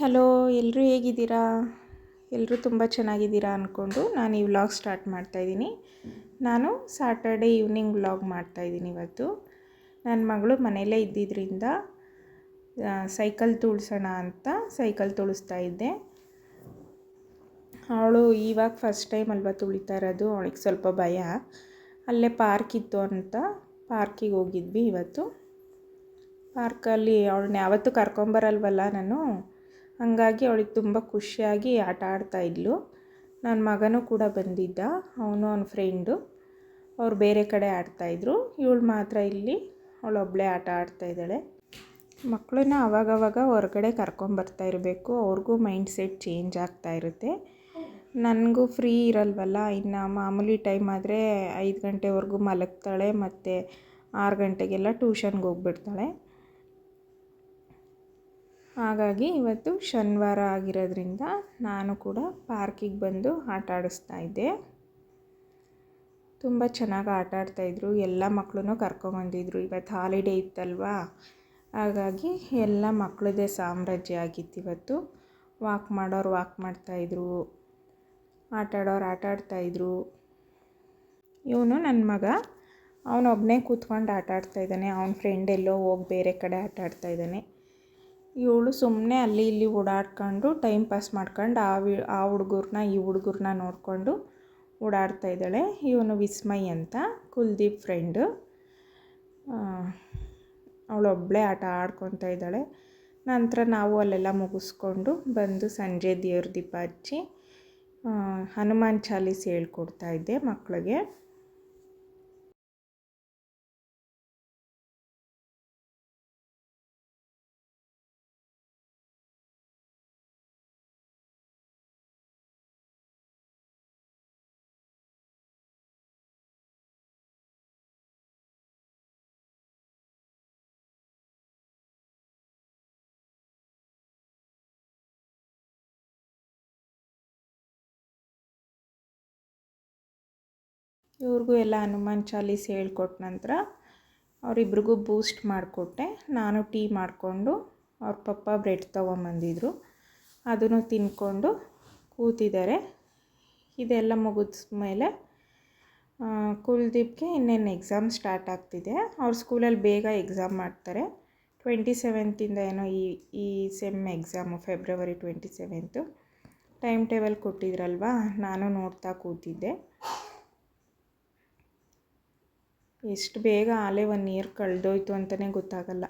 Hello ಎಲ್ಲರೂ ಹೇಗಿದ್ದೀರಾ? ಎಲ್ಲರೂ ತುಂಬ ಚೆನ್ನಾಗಿದ್ದೀರಾ ಅಂದ್ಕೊಂಡು ನಾನು ಈ ವ್ಲಾಗ್ ಸ್ಟಾರ್ಟ್ ಮಾಡ್ತಾಯಿದ್ದೀನಿ ನಾನು ಸ್ಯಾಟರ್ಡೆ ಈವ್ನಿಂಗ್ ವ್ಲಾಗ್ ಮಾಡ್ತಾಯಿದ್ದೀನಿ ಇವತ್ತು. ನನ್ನ ಮಗಳು ಮನೆಯಲ್ಲೇ ಇದ್ದಿದ್ದರಿಂದ ಸೈಕಲ್ ತುಳಿಸೋಣ ಅಂತ ಸೈಕಲ್ ತುಳಿಸ್ತಾ ಇದ್ದೆ. ಅವಳು ಇವಾಗ ಫಸ್ಟ್ ಟೈಮ್ ಅಲ್ವಾ ತುಳಿತಾ ಇರೋದು, ಅವಳಿಗೆ ಸ್ವಲ್ಪ ಭಯ. ಅಲ್ಲೇ ಪಾರ್ಕ್ ಇತ್ತು ಅಂತ ಪಾರ್ಕಿಗೆ ಹೋಗಿದ್ವಿ ಇವತ್ತು. ಪಾರ್ಕಲ್ಲಿ ಅವಳನ್ನ ಯಾವತ್ತೂ ಕರ್ಕೊಂಬರಲ್ವಲ್ಲ ನಾನು? ಹಾಗಾಗಿ ಅವಳಿಗೆ ತುಂಬ ಖುಷಿಯಾಗಿ ಆಟ ಆಡ್ತಾ ಇದ್ಲು. ನನ್ನ ಮಗನೂ ಕೂಡ ಬಂದಿದ್ದ, ಅವನು ಅವನ ಫ್ರೆಂಡು ಅವ್ರು ಬೇರೆ ಕಡೆ ಆಡ್ತಾಯಿದ್ರು ಇವಳು ಮಾತ್ರ ಇಲ್ಲಿ ಅವಳೊಬ್ಬಳೇ ಆಟ ಆಡ್ತಾಯಿದ್ದಾಳೆ ಮಕ್ಕಳನ್ನ ಅವಾಗವಾಗ ಹೊರಗಡೆ ಕರ್ಕೊಂಬರ್ತಾ ಇರಬೇಕು. ಅವ್ರಿಗೂ ಮೈಂಡ್ ಸೆಟ್ ಚೇಂಜ್ ಆಗ್ತಾ ಇರುತ್ತೆ. ನನಗೂ ಫ್ರೀ ಇರಲ್ವಲ್ಲ? ಇನ್ನು ಮಾಮೂಲಿ ಟೈಮ್ ಆದರೆ ಐದು ಗಂಟೆವರೆಗೂ ಮಲಗ್ತಾಳೆ ಮತ್ತು ಆರು ಗಂಟೆಗೆಲ್ಲ ಟ್ಯೂಷನ್ಗೆ ಹೋಗ್ಬಿಡ್ತಾಳೆ. ಹಾಗಾಗಿ ಇವತ್ತು ಶನಿವಾರ ಆಗಿರೋದ್ರಿಂದ ನಾನು ಕೂಡ ಪಾರ್ಕಿಗೆ ಬಂದು ಆಟ ಆಡಿಸ್ತಾ ಇದ್ದೆ. ತುಂಬ ಚೆನ್ನಾಗಿ ಆಟ ಆಡ್ತಾಯಿದ್ರು ಎಲ್ಲ ಮಕ್ಕಳೂ ಕರ್ಕೊಂಬಂದಿದ್ರು ಇವತ್ತು ಹಾಲಿಡೇ ಇತ್ತಲ್ವಾ? ಹಾಗಾಗಿ ಎಲ್ಲ ಮಕ್ಕಳದೇ ಸಾಮ್ರಾಜ್ಯ ಆಗಿತ್ತು ಇವತ್ತು. ವಾಕ್ ಮಾಡೋರು ವಾಕ್ ಮಾಡ್ತಾಯಿದ್ರು ಆಟ ಆಡೋರು ಆಟ ಆಡ್ತಾಯಿದ್ರು ಇವನು ನನ್ನ ಮಗ. ಅವನೊಬ್ಬನೇ ಕೂತ್ಕೊಂಡು ಆಟ ಆಡ್ತಾಯಿದ್ದಾನೆ ಅವನ ಫ್ರೆಂಡ್ ಎಲ್ಲೋ ಹೋಗಿ ಬೇರೆ ಕಡೆ ಆಟ ಆಡ್ತಾಯಿದ್ದಾನೆ ಇವಳು ಸುಮ್ಮನೆ ಅಲ್ಲಿ ಇಲ್ಲಿ ಓಡಾಡ್ಕೊಂಡು ಟೈಮ್ ಪಾಸ್ ಮಾಡ್ಕೊಂಡು ಆ ವಿ, ಆ ಹುಡುಗರನ್ನ ಈ ಹುಡುಗರನ್ನ ನೋಡಿಕೊಂಡು ಓಡಾಡ್ತಾ ಇದ್ದಾಳೆ. ಇವನು ವಿಸ್ಮಯ್ ಅಂತ, ಕುಲ್ದೀಪ್ ಫ್ರೆಂಡು ಅವಳೊಬ್ಬಳೇ ಆಟ ಆಡ್ಕೊತಾ ಇದ್ದಾಳೆ. ನಂತರ ನಾವು ಅಲ್ಲೆಲ್ಲ ಮುಗಿಸ್ಕೊಂಡು ಬಂದು ಸಂಜೆ ದೇವ್ರ ದೀಪ ಹಚ್ಚಿ ಹನುಮಾನ್ ಚಾಲೀಸ್ ಹೇಳ್ಕೊಡ್ತಾ ಇದ್ದೆ ಮಕ್ಕಳಿಗೆ ಇವ್ರಿಗೂ ಎಲ್ಲ ಹನುಮಾನ್ ಚಾಲೀಸ್ ಹೇಳ್ಕೊಟ್ಟ ನಂತರ ಅವರಿಬ್ರಿಗೂ ಬೂಸ್ಟ್ ಮಾಡಿಕೊಟ್ಟೆ. ನಾನು ಟೀ ಮಾಡಿಕೊಂಡು ಅವ್ರ ಪಪ್ಪ ಬ್ರೆಡ್ ತೊಗೊಂಬಂದಿದ್ರು. ಅದನ್ನು ತಿನ್ಕೊಂಡು ಕೂತಿದ್ದಾರೆ. ಇದೆಲ್ಲ ಮುಗಿದ ಮೇಲೆ ಕುಲ್ದೀಪ್ಗೆ ಇನ್ನೇನು ಎಕ್ಸಾಮ್ ಸ್ಟಾರ್ಟ್ ಆಗ್ತಿದೆ. ಅವ್ರ ಸ್ಕೂಲಲ್ಲಿ ಬೇಗ ಎಕ್ಸಾಮ್ ಮಾಡ್ತಾರೆ. ಟ್ವೆಂಟಿ ಸೆವೆಂತಿಂದ ಏನೋ ಈ ಈ sem exam February twenty seventh time table ಕೊಟ್ಟಿದ್ರಲ್ವಾ? ನಾನು ನೋಡ್ತಾ ಕೂತಿದ್ದೆ. ಎಷ್ಟು ಬೇಗ ಆಲೇ ಒನ್ ಇಯರ್ ಕಳೆದೋಯ್ತು ಅಂತಲೇ ಗೊತ್ತಾಗಲ್ಲ.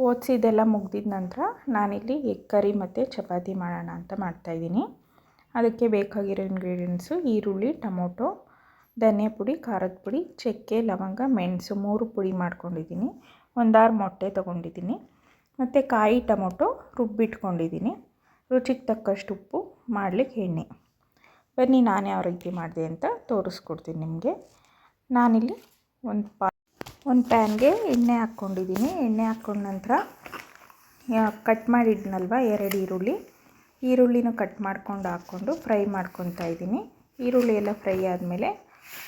ಓದಿಸಿದ್ದೆಲ್ಲ ಮುಗ್ದಿದ ನಂತರ ನಾನಿಲ್ಲಿ ಎಗ್ ಕರಿ ಮತ್ತು ಚಪಾತಿ ಮಾಡೋಣ ಅಂತ ಮಾಡ್ತಾಯಿದ್ದೀನಿ ಅದಕ್ಕೆ ಬೇಕಾಗಿರೋ ಇಂಗ್ರೀಡಿಯೆಂಟ್ಸು ಈರುಳ್ಳಿ, ಟೊಮೊಟೊ, ಧನಿಯಾ ಪುಡಿ, ಖಾರದ ಪುಡಿ, ಚಕ್ಕೆ, ಲವಂಗ, ಮೆಣಸು ಮೂರು ಪುಡಿ ಮಾಡ್ಕೊಂಡಿದ್ದೀನಿ. ಒಂದಾರು ಮೊಟ್ಟೆ ತೊಗೊಂಡಿದ್ದೀನಿ. ಮತ್ತು ಕಾಯಿ ಟೊಮೊಟೊ ರುಬ್ಬಿಟ್ಕೊಂಡಿದ್ದೀನಿ. ರುಚಿಗೆ ತಕ್ಕಷ್ಟು ಉಪ್ಪು, ಮಾಡಲಿಕ್ಕೆ ಎಣ್ಣೆ. ಬನ್ನಿ ನಾನು ಯಾವ ರೀತಿ ಮಾಡಿದೆ ಅಂತ ತೋರಿಸ್ಕೊಡ್ತೀನಿ ನಿಮಗೆ. ನಾನಿಲ್ಲಿ ಒಂದು ಪಾ ಒಂದು ಪ್ಯಾನ್ಗೆ ಎಣ್ಣೆ ಹಾಕ್ಕೊಂಡಿದ್ದೀನಿ. ಎಣ್ಣೆ ಹಾಕ್ಕೊಂಡ ನಂತರ ಕಟ್ ಮಾಡಿದ್ನಲ್ವ, ಎರಡು ಈರುಳ್ಳಿ. ಈರುಳ್ಳಿನೂ ಕಟ್ ಮಾಡ್ಕೊಂಡು ಹಾಕ್ಕೊಂಡು ಫ್ರೈ ಮಾಡ್ಕೊತಾ ಇದ್ದೀನಿ. ಈರುಳ್ಳಿ ಎಲ್ಲ ಫ್ರೈ ಆದಮೇಲೆ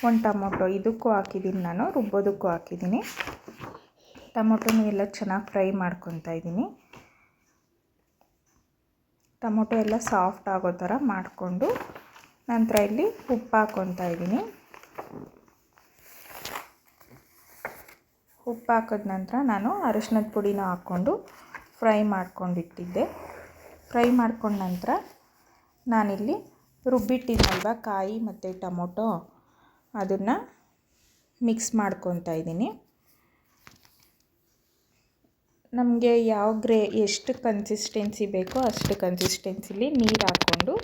ಒಂದು ಟೊಮೊಟೊ, ಇದಕ್ಕೂ ಹಾಕಿದ್ದೀನಿ ನಾನು, ರುಬ್ಬೋದಕ್ಕೂ ಹಾಕಿದ್ದೀನಿ. ಟೊಮೊಟೊನೂ ಎಲ್ಲ ಚೆನ್ನಾಗಿ ಫ್ರೈ ಮಾಡ್ಕೊತಾ ಇದ್ದೀನಿ. ಟೊಮೊಟೊ ಎಲ್ಲ ಸಾಫ್ಟ್ ಆಗೋ ಥರ ಮಾಡಿಕೊಂಡು ನಂತರ ಇಲ್ಲಿ ಉಪ್ಪು ಹಾಕ್ಕೊತಾ ಇದ್ದೀನಿ. ಉಪ್ಪು ಹಾಕಿದ ನಂತರ ನಾನು ಅರಿಶಿನದ ಪುಡಿನ ಹಾಕ್ಕೊಂಡು ಫ್ರೈ ಮಾಡ್ಕೊಂಡಿಟ್ಟಿದ್ದೆ. ಫ್ರೈ ಮಾಡ್ಕೊಂಡ ನಂತರ ನಾನಿಲ್ಲಿ ರುಬ್ಬಿಟ್ಟಿದ್ನಲ್ವ ಕಾಯಿ ಮತ್ತು ಟೊಮೊಟೊ, ಅದನ್ನು ಮಿಕ್ಸ್ ಮಾಡ್ಕೊತಾ ಇದ್ದೀನಿ. ನಮಗೆ ಯಾವ ಗ್ರೇ, ಎಷ್ಟು ಕನ್ಸಿಸ್ಟೆನ್ಸಿ ಬೇಕೋ ಅಷ್ಟು ಕನ್ಸಿಸ್ಟೆನ್ಸಿಲಿ ನೀರು ಹಾಕ್ಕೊಂಡು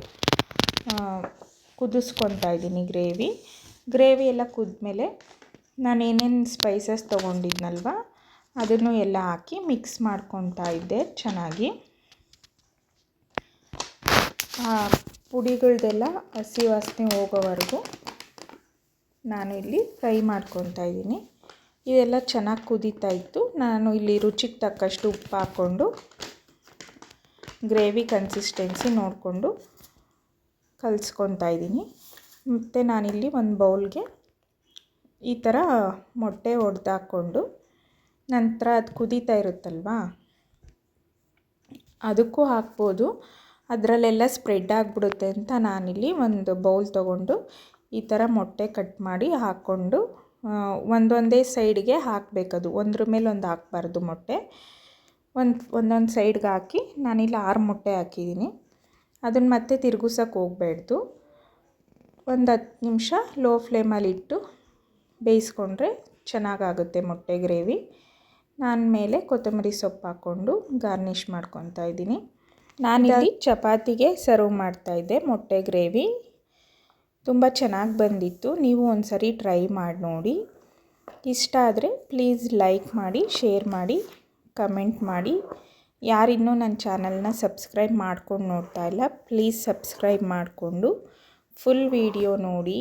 ಕುದಿಸ್ಕೊತಾ ಇದ್ದೀನಿ ಗ್ರೇವಿ. ಗ್ರೇವಿ ಎಲ್ಲ ಕುದ್ಮೇಲೆ ನಾನು ಏನೇನು ಸ್ಪೈಸಸ್ ತೊಗೊಂಡಿದ್ನಲ್ವ, ಅದನ್ನು ಎಲ್ಲ ಹಾಕಿ ಮಿಕ್ಸ್ ಮಾಡ್ಕೊತಾ ಇದ್ದೆ ಚೆನ್ನಾಗಿ. ಪುಡಿಗಳದೆಲ್ಲ ಹಸಿ ವಾಸನೆ ಹೋಗೋವರೆಗೂ ನಾನು ಇಲ್ಲಿ ಫ್ರೈ ಮಾಡ್ಕೊತಾ ಇದ್ದೀನಿ. ಇದೆಲ್ಲ ಚೆನ್ನಾಗಿ ಕುದೀತಾ ಇತ್ತು. ನಾನು ಇಲ್ಲಿ ರುಚಿಗೆ ತಕ್ಕಷ್ಟು ಉಪ್ಪು ಹಾಕ್ಕೊಂಡು, ಗ್ರೇವಿ ಕನ್ಸಿಸ್ಟೆನ್ಸಿ ನೋಡಿಕೊಂಡು ಕಲಿಸ್ಕೊತಾ ಇದ್ದೀನಿ. ಮತ್ತು ನಾನಿಲ್ಲಿ ಒಂದು ಬೌಲ್ಗೆ ಈ ಥರ ಮೊಟ್ಟೆ ಒಡೆದಾಕ್ಕೊಂಡು ನಂತರ ಅದು ಕುದೀತಾ ಇರುತ್ತಲ್ವಾ? ಅದಕ್ಕೂ ಹಾಕ್ಬೋದು. ಅದರಲ್ಲೆಲ್ಲ ಸ್ಪ್ರೆಡ್ ಆಗಿಬಿಡುತ್ತೆ ಅಂತ ನಾನಿಲ್ಲಿ ಒಂದು ಬೌಲ್ ತೊಗೊಂಡು ಈ ಥರ ಮೊಟ್ಟೆ ಕಟ್ ಮಾಡಿ ಹಾಕ್ಕೊಂಡು ಒಂದೊಂದೇ ಸೈಡ್ಗೆ ಹಾಕಬೇಕದು ಒಂದ್ರ ಮೇಲೆ ಒಂದು ಹಾಕ್ಬಾರ್ದು ಮೊಟ್ಟೆ. ಒಂದು, ಒಂದೊಂದು ಸೈಡ್ಗೆ ಹಾಕಿ ನಾನಿಲ್ಲಿ ಆರು ಮೊಟ್ಟೆ ಹಾಕಿದ್ದೀನಿ. ಅದನ್ನು ಮತ್ತೆ ತಿರುಗಿಸೋಕೆ ಹೋಗಬೇಡ್ದು. ಒಂದು ಹತ್ತು ನಿಮಿಷ ಲೋ ಫ್ಲೇಮಲ್ಲಿ ಇಟ್ಟು ಬೇಯಿಸ್ಕೊಂಡ್ರೆ ಚೆನ್ನಾಗಾಗುತ್ತೆ ಮೊಟ್ಟೆ ಗ್ರೇವಿ. ನಾನು ಮೇಲೆ ಕೊತ್ತಂಬರಿ ಸೊಪ್ಪು ಹಾಕ್ಕೊಂಡು ಗಾರ್ನಿಷ್ ಮಾಡ್ಕೊತಾ ಇದ್ದೀನಿ. ನಾನಿಲ್ಲಿ ಚಪಾತಿಗೆ ಸರ್ವ್ ಮಾಡ್ತಾಯಿದ್ದೆ ಮೊಟ್ಟೆ ಗ್ರೇವಿ. ತುಂಬ ಚೆನ್ನಾಗಿ ಬಂದಿತ್ತು. ನೀವು ಒಂದು ಸರಿ ಟ್ರೈ ಮಾಡಿ ನೋಡಿ. ಇಷ್ಟ ಆದರೆ ಪ್ಲೀಸ್ ಲೈಕ್ ಮಾಡಿ ಶೇರ್ ಮಾಡಿ ಕಮೆಂಟ್ ಮಾಡಿ. ಯಾರಿನ್ನೂ ನನ್ನ ಚಾನಲ್ನ ಸಬ್ಸ್ಕ್ರೈಬ್ ಮಾಡ್ಕೊಂಡು ನೋಡ್ತಾ ಇಲ್ಲ ಪ್ಲೀಸ್ ಸಬ್ಸ್ಕ್ರೈಬ್ ಮಾಡಿಕೊಂಡು. ಫುಲ್ ವಿಡಿಯೋ ನೋಡಿ.